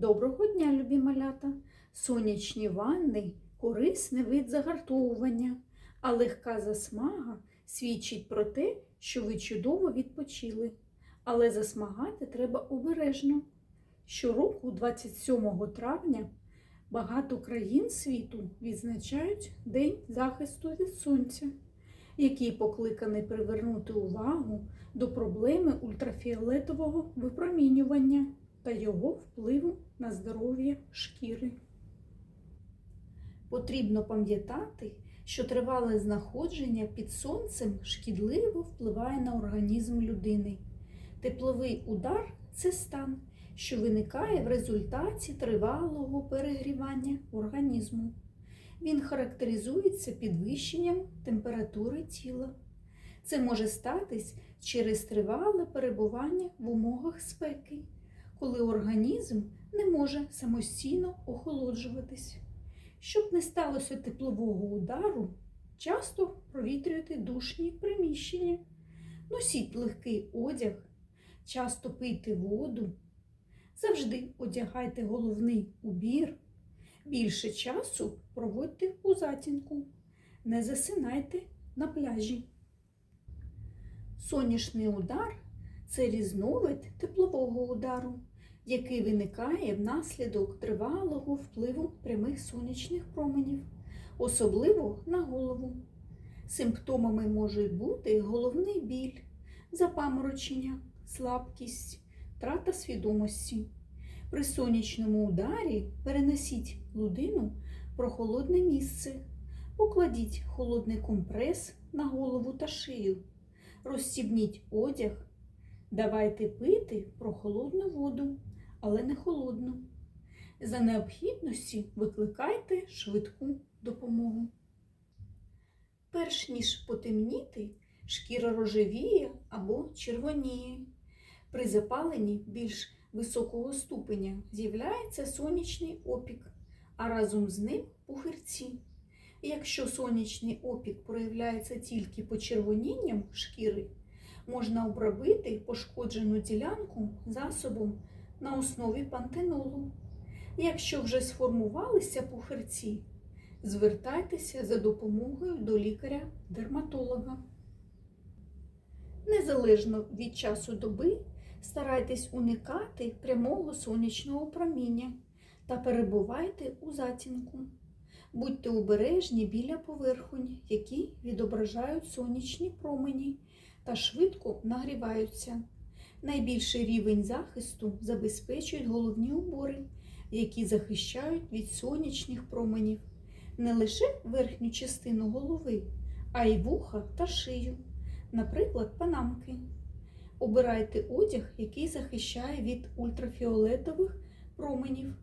Доброго дня, любі малята! Сонячні ванни корисний вид загартовування, а легка засмага свідчить про те, що ви чудово відпочили. Але засмагати треба обережно. Щороку, 27 травня, багато країн світу відзначають День захисту від сонця, який покликаний привернути увагу до проблеми ультрафіолетового випромінювання та його впливу на здоров'я шкіри. Потрібно пам'ятати, що тривале знаходження під сонцем шкідливо впливає на організм людини. Тепловий удар це стан, що виникає в результаті тривалого перегрівання організму. Він характеризується підвищенням температури тіла. Це може статись через тривале перебування в умовах спеки, коли організм не може самостійно охолоджуватись. Щоб не сталося теплового удару, часто провітрюйте душні приміщення, носіть легкий одяг, часто пийте воду, завжди одягайте головний убір, більше часу проводьте у затінку, не засинайте на пляжі. Сонячний удар це різновид теплового удару, який виникає внаслідок тривалого впливу прямих сонячних променів, особливо на голову. Симптомами можуть бути головний біль, запаморочення, слабкість, трата свідомості. При сонячному ударі перенесіть людину в прохолодне місце, покладіть холодний компрес на голову та шию, розстібніть одяг, давайте пити прохолодну воду, але не холодну. За необхідності викликайте швидку допомогу. Перш ніж потемніти, шкіра рожевіє або червоніє. При запаленні більш високого ступеня з'являється сонячний опік, а разом з ним пухирці. Якщо сонячний опік проявляється тільки почервонінням шкіри, можна обробити пошкоджену ділянку засобом на основі пантенолу. Якщо вже сформувалися пухирці, звертайтеся за допомогою до лікаря-дерматолога. Незалежно від часу доби старайтесь уникати прямого сонячного проміння та перебувайте у затінку. Будьте обережні біля поверхонь, які відображають сонячні промені та швидко нагріваються. Найбільший рівень захисту забезпечують головні убори, які захищають від сонячних променів не лише верхню частину голови, а й вуха та шию, наприклад, панамки. Обирайте одяг, який захищає від ультрафіолетових променів,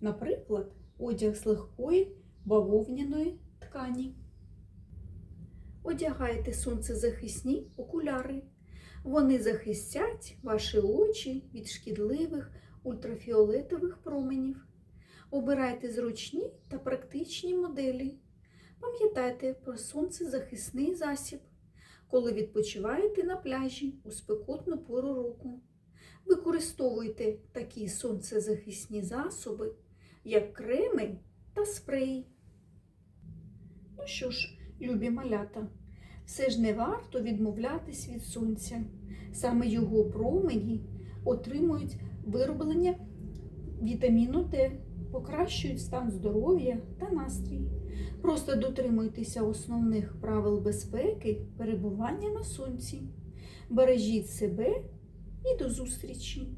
наприклад, одяг з легкої бавовняної ткані. Одягайте сонцезахисні окуляри. Вони захистять ваші очі від шкідливих ультрафіолетових променів. Обирайте зручні та практичні моделі. Пам'ятайте про сонцезахисний засіб, коли відпочиваєте на пляжі у спекотну пору року. Використовуйте такі сонцезахисні засоби, як креми та спреї. Ну що ж, любі малята, все ж не варто відмовлятись від сонця. Саме його промені отримують вироблення вітаміну Д, покращують стан здоров'я та настрій. Просто дотримуйтеся основних правил безпеки перебування на сонці. Бережіть себе і до зустрічі!